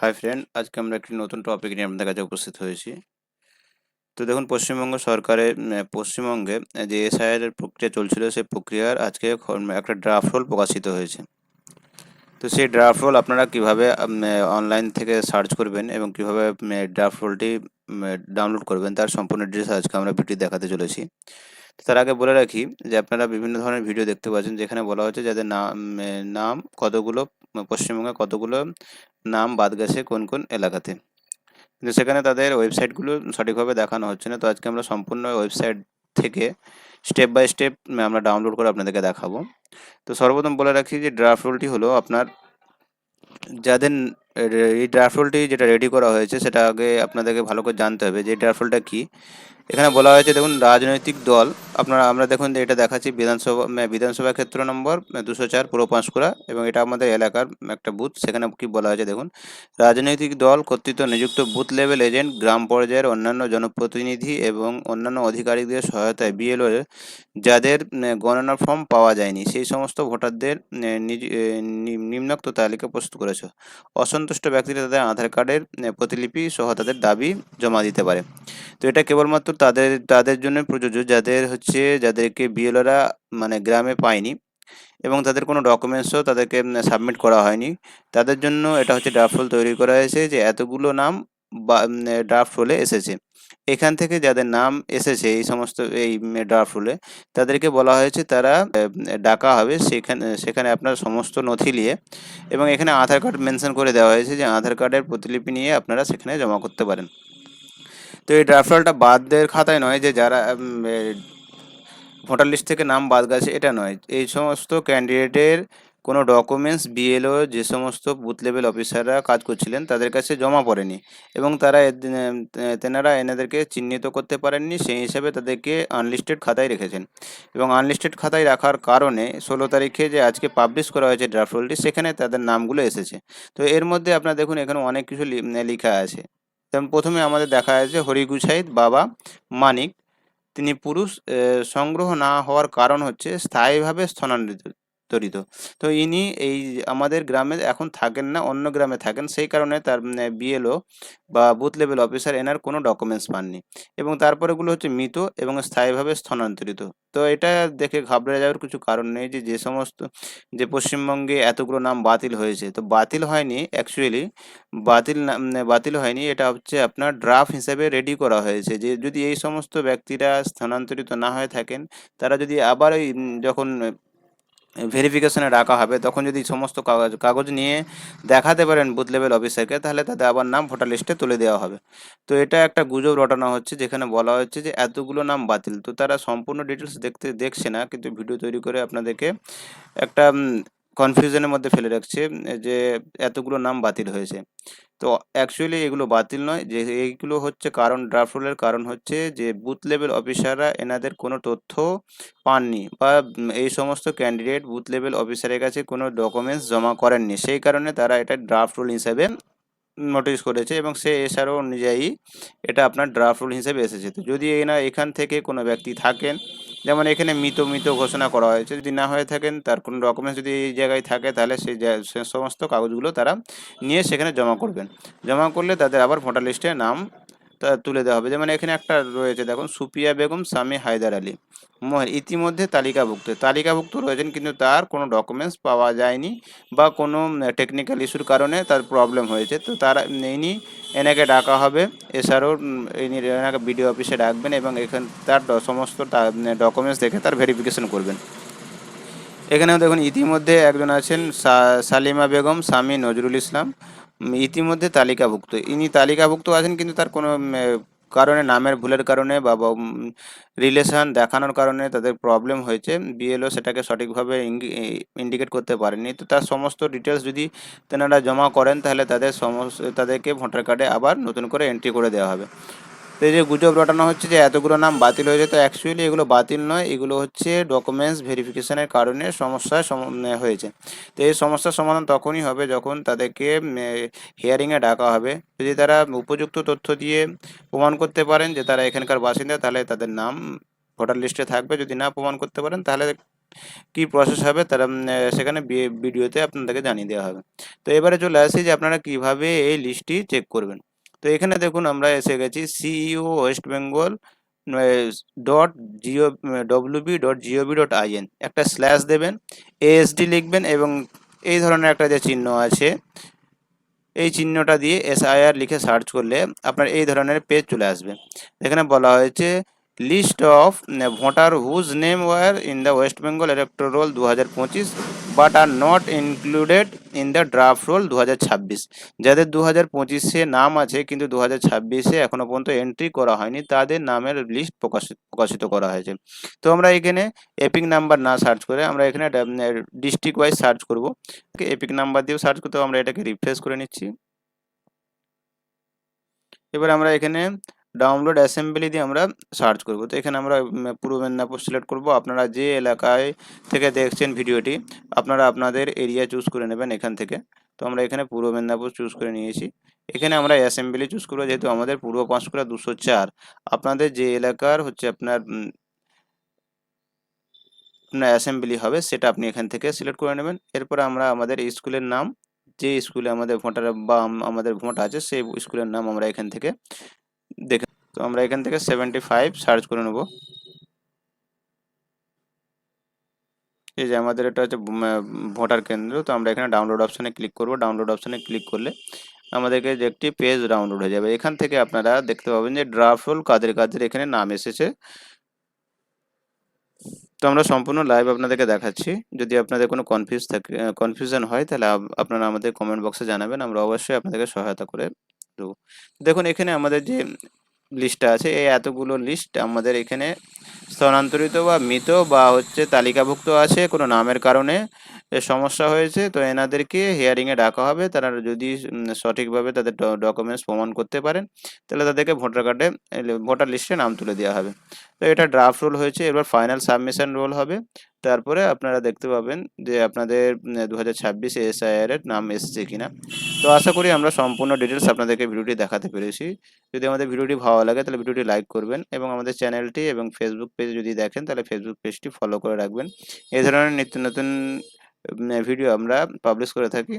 Hi friend আজকে আমরা একটি নতুন টপিক নিয়ে আপনাদের কাছে উপস্থিত হয়েছি। তো দেখুন, পশ্চিমবঙ্গ সরকারের পশ্চিমবঙ্গে যে এসআইআর এর প্রক্রিয়া চলছিল সেই প্রক্রিয়ার আজকে একটা ড্রাফট রোল প্রকাশিত হয়েছে। তো সেই ড্রাফট রোল আপনারা কীভাবে অনলাইন থেকে সার্চ করবেন এবং কীভাবে ড্রাফট রোলটি ডাউনলোড করবেন, তার সম্পূর্ণ ডিটেলস আজকে আমরা ভিডিও দেখাতে চলেছি। তার আগে বলে রাখি যে আপনারা বিভিন্ন ধরনের ভিডিও দেখতে পাচ্ছেন, যেখানে বলা হচ্ছে যাদের নাম নাম, কতগুলো পশ্চিমবঙ্গে কতগুলো নাম বাদ গেছে, কোন কোন এলাকাতে? কিন্তু সেখানে তাদের ওয়েবসাইটগুলো সঠিকভাবে দেখানো হচ্ছে না। তো আজকে আমরা সম্পূর্ণ ওয়েবসাইট থেকে স্টেপ বাই স্টেপ আমরা ডাউনলোড করে আপনাদেরকে দেখাবো। তো সর্বপ্রথম বলে রাখি যে ড্রাফট রোলটি হলো আপনার যাদের এই ড্রাফট রোলটি যেটা রেডি করা হয়েছে, সেটা আগে আপনাদেরকে ভালো করে জানতে হবে যে ড্রাফট রোলটা কী। এখানে বলা হয়েছে দেখুন রাজনৈতিক দল আপনারা আমরা দেখুন এটা দেখাচ্ছি বিধানসভা বিধানসভা ক্ষেত্র নম্বর দুশো চার পুরো পাঁশকুড়া এবং এটা আমাদের এলাকার একটা বুথ সেখানে কি বলা হয়েছে দেখুন রাজনৈতিক দল কর্তৃত্ব নিযুক্ত বুথ লেভেল এজেন্ট গ্রাম পর্যায়ের অন্যান্য জনপ্রতিনিধি এবং অন্যান্য আধিকারিকদের সহায়তায় বিএলও যাদের উম, গণনা ফর্ম পাওয়া যায়নি সেই সমস্ত ভোটারদের নিম্নোক্ত তালিকা প্রস্তুত করেছে। অসন্তুষ্ট ব্যক্তিরা তাদের আধার কার্ডের প্রতিলিপি সহ তাদের দাবি জমা দিতে পারে। তো এটা কেবলমাত্র তাদের তাদের জন্য প্রযোজ্য যাদের হচ্ছে, যাদেরকে বিএলওরা মানে গ্রামে পায়নি এবং তাদের কোনো ডকুমেন্টসও তাদেরকে সাবমিট করা হয়নি। তাদের জন্য এটা হচ্ছে ড্রাফট রোল তৈরি করা হয়েছে যে এতগুলো নাম বা ড্রাফট রোলে এসেছে। এখান থেকে যাদের নাম এসেছে এই সমস্ত, এই ড্রাফট রোলে তাদেরকে বলা হয়েছে তারা ডাকা হবে সেখানে সেখানে আপনার সমস্ত নথি নিয়ে এবং এখানে আধার কার্ড মেনশন করে দেওয়া হয়েছে যে আধার কার্ডের প্রতিলিপি নিয়ে আপনারা সেখানে জমা করতে পারেন। তো এই ড্রাফট রোলটা বাদদের খাতায় নয় যে যারা ভোটার লিস্ট থেকে নাম বাদ গেছে, এটা নয়। এই সমস্ত ক্যান্ডিডেটের কোনো ডকুমেন্টস বিএলও যে সমস্ত বুথ লেভেল অফিসাররা কাজ করছিলেন, তাদের কাছে জমা পড়েনি। এবং তারা তেনারা এনাদেরকে চিহ্নিত করতে পারেননি, সেই হিসাবে তাদেরকে আনলিস্টেড খাতায় রেখেছেন। এবং আনলিস্টেড খাতায় রাখার কারণে ষোলো তারিখে যে আজকে পাবলিশ করা হয়েছে ড্রাফট রোলটি সেখানে তাদের নামগুলো এসেছে। তো এর মধ্যে আপনারা দেখুন, এখানে অনেক কিছু লেখা আছে। যেমন প্রথমে আমাদের দেখা যাচ্ছে হরিগুছাইত বাবা মানিক, তিনি পুরুষ সংগ্রহ না হওয়ার কারণ হচ্ছে স্থায়ীভাবে স্থানান্তরিত। তো ইনি এই আমাদের গ্রামে এখন থাকেন না, অন্য গ্রামে থাকেন। সেই কারণে তার বিএলও বা বুথ লেভেল অফিসার এনার কোনো ডকুমেন্টস পাননি। এবং তারপরেগুলো হচ্ছে মৃত এবং স্থায়ীভাবে স্থানান্তরিত। তো এটা দেখে ঘাবড়ে যাওয়ার কিছু কারণ নেই যে যে সমস্ত, যে পশ্চিমবঙ্গে এতগুলো নাম বাতিল হয়েছে। তো বাতিল হয়নি অ্যাকচুয়ালি বাতিল না বাতিল হয়নি। এটা হচ্ছে আপনার ড্রাফট হিসেবে রেডি করা হয়েছে যে, যদি এই সমস্ত ব্যক্তিরা স্থানান্তরিত না হয়ে থাকেন, তারা যদি আবার ওই যখন ভেরিফিকেশনে রাখা হবে, তখন যদি সমস্ত কাগজ কাগজ নিয়ে দেখাতে পারেন বুথ লেভেল অফিসারকে তাহলে তাদের আবার নাম ভোটার লিস্টে তুলে দেওয়া হবে। তো এটা একটা গুজব রটানো হচ্ছে, যেখানে বলা হচ্ছে যে এতগুলো নাম বাতিল। তো তারা সম্পূর্ণ ডিটেলস দেখতে দেখছে না, কিন্তু ভিডিও তৈরি করে আপনাদেরকে একটা কনফিউশনের মধ্যে ফেলে রাখছে যে এতগুলো নাম বাতিল হয়েছে। তো অ্যাকচুয়ালি এগুলো বাতিল নয়, যে এইগুলো হচ্ছে কারণ ড্রাফট রোলের কারণ হচ্ছে যে বুথ লেভেল অফিসাররা এনাদের কোনো তথ্য পাননি বা এই সমস্ত ক্যান্ডিডেট বুথ লেভেল অফিসারের কাছে কোনো ডকুমেন্টস জমা করেননি। সেই কারণে তারা এটা ড্রাফট রুল হিসাবে নোটিশ করেছে এবং সে এসআরও অনুযায়ী এটা আপনার ড্রাফট রুল হিসেবে এসেছে। তো যদি এনা এখান থেকে কোনো ব্যক্তি থাকেন যেমন এখানে মৃত মৃত ঘোষণা করা হয়েছে। যদি না হয়ে থাকেন, তার কোনো ডকুমেন্টস যদি এই জায়গায় থাকে, তাহলে সেই সমস্ত কাগজগুলো তারা নিয়ে সেখানে জমা করবেন। জমা করলে তাদের আবার ভোটার লিস্টে নাম তুলে দেওয়া হবে। যেমন এখানে একটা রয়েছে, দেখুন, সুপিয়া বেগম স্বামী হায়দার আলী। মহিলা ইতিমধ্যে তালিকাভুক্ত। তালিকাভুক্ত রয়েছেন কিন্তু তার কোনো ডকুমেন্টস পাওয়া যায়নি বা কোনো টেকনিক্যাল ইস্যুর কারণে তার প্রবলেম হয়েছে। তো তারা ইনি, এনাকে ডাকা হবে। এছাড়াও ইনি এনাকে বিডিও অফিসে ডাকবেন এবং এখান, তার সমস্ত ডকুমেন্টস দেখে তার ভেরিফিকেশন করবেন। এখানেও দেখুন, ইতিমধ্যে একজন আছেন সালিমা বেগম স্বামী নজরুল ইসলাম। ইতিমধ্যে তালিকাভুক্ত। ইনি তালিকাভুক্ত আছেন কিন্তু তার কোনো কারণে, নামের ভুলের কারণে বা রিলেশন দেখানোর কারণে তাদের প্রবলেম হয়েছে। বিএলও সেটাকে সঠিকভাবে ইন্ডিকেট করতে পারেনি। তো তার সমস্ত ডিটেলস যদি তেনারা জমা করেন, তাহলে তাদের সমস্ত, তাদেরকে ভোটার কার্ডে আবার নতুন করে এন্ট্রি করে দেওয়া হবে। তো এই যে গুজব রটানো হচ্ছে যে এতগুলো নাম বাতিল হয়েছে তো অ্যাকচুয়ালি এগুলো বাতিল নয়, এগুলো হচ্ছে ডকুমেন্টস ভেরিফিকেশনের কারণে সমস্যার সম- হয়েছে। তো এই সমস্যার সমাধান তখনই হবে যখন তাদেরকে হিয়ারিংয়ে ডাকা হবে। যদি তারা উপযুক্ত তথ্য দিয়ে প্রমাণ করতে পারেন যে তারা এখানকার বাসিন্দা, তাহলে তাদের নাম ভোটার লিস্টে থাকবে। যদি না প্রমাণ করতে পারেন, তাহলে কি প্রসেস হবে তারা সেখানে ভিডিওতে আপনাদেরকে জানিয়ে দেওয়া হবে। তো এবারে চলে আসি যে আপনারা কীভাবে এই লিস্টটি চেক করবেন। তো এখানে দেখুন আমরা এসে গেছি CEO West Bengal dot GO WB dot GOB dot IN একটা স্ল্যাশ দেবেন এএসডি লিখবেন এবং এই ধরনের একটা যে চিহ্ন আছে, এই চিহ্নটা দিয়ে এসআইআর লিখে সার্চ করলে আপনার এই ধরনের পেজ চলে আসবে। এখানে বলা হয়েছে list of voter whose name were in the West Bengal electoral roll দু হাজার পঁচিশ, but are not included in the draft roll দু হাজার ছাব্বিশ। যাদের দু হাজার পঁচিশে নাম আছে, কিন্তু দু হাজার ছাব্বিশে এখনও পর্যন্ত এন্ট্রি করা হয়নি, তাদের নামের লিস্ট প্রকাশিত প্রকাশিত করা হয়েছে। তো আমরা এখানে এপিক নাম্বার না সার্চ করে আমরা এখানে ডিস্ট্রিক্ট ওয়াইজ সার্চ করব। এপিক নাম্বার দিয়েও সার্চ করতে আমরা এটাকে রিফ্রেশ করে নিচ্ছি। এবার আমরা এখানে ডাউনলোড অ্যাসেম্বলি দিয়ে আমরা সার্চ করব। তো এখানে আমরা পূর্ব মেদিনীপুর সিলেক্ট করব। আপনারা যে এলাকায় থেকে দেখছেন ভিডিওটি, আপনারা আপনাদের এরিয়া চুজ করে নেবেন এখান থেকে। তো আমরা এখানে পূর্ব মেদিনীপুর চুজ করে নিয়েছি। এখানে আমরা অ্যাসেম্বলি চুজ করব, যেহেতু আমাদের পূর্ব পাঁশকুড়া দুশো চার। আপনাদের যে এলাকার হচ্ছে আপনার আপনার অ্যাসেম্বলি হবে, সেটা আপনি এখান থেকে সিলেক্ট করে নেবেন। এরপর আমরা আমাদের স্কুলের নাম, যে স্কুলে আমাদের ভোটার বা আমাদের ভোট আছে, সেই স্কুলের নাম আমরা এখান থেকে দেখে তো আমরা এখান থেকে সেভেন্টি ফাইভ সার্চ করে নেব। এই যে আমাদের এটা হচ্ছে ভোটার কেন্দ্র। তো আমরা এখানে ডাউনলোড অপশানে ক্লিক করব। ডাউনলোড অপশানে ক্লিক করলে আমাদেরকে যে একটি পেজ ডাউনলোড হয়ে যাবে। এখান থেকে আপনারা দেখতে পাবেন যে ড্রাফট রোল কাদের কাদের এখানে নাম এসেছে। তো আমরা সম্পূর্ণ লাইভ আপনাদেরকে দেখাচ্ছি। যদি আপনাদের কোনো কনফিউজ থাকে কনফিউশন হয়, তাহলে আপনারা আমাদের কমেন্ট বক্সে জানাবেন। আমরা অবশ্যই আপনাদেরকে সহায়তা করে দেবো দেখুন, এখানে আমাদের যে লিস্টটা আছে, এই এতগুলো লিস্ট আমাদের এখানে স্থানান্তরিত বা মৃত বা হচ্ছে তালিকাভুক্ত আছে কোনো নামের কারণে। সমস্যা হয়েছে, তো এনাদেরকে হিয়ারিংয়ে ডাকা হবে। তারা যদি সঠিকভাবে তাদের ডকুমেন্টস প্রমাণ করতে পারেন, তাহলে তাদেরকে ভোটার কার্ডে ভোটার লিস্টে নাম তুলে দেওয়া হবে। তো এটা ড্রাফট রোল হয়েছে, এবার ফাইনাল সাবমিশন রোল হবে। তারপরে আপনারা দেখতে পাবেন যে আপনাদের দু হাজার ছাব্বিশে এসআইআর এর নাম এসছে কিনা। তো আশা করি আমরা সম্পূর্ণ ডিটেলস আপনাদেরকে ভিডিওটি দেখাতে পেরেছি। যদি আমাদের ভিডিওটি ভালো লাগে, তাহলে ভিডিওটি লাইক করবেন এবং আমাদের চ্যানেলটি এবং ফেসবুক পেজ যদি দেখেন, তাহলে ফেসবুক পেজটি ফলো করে রাখবেন। এই ধরনের নিত্য নতুন ভিডিও আমরা পাবলিশ করে থাকি।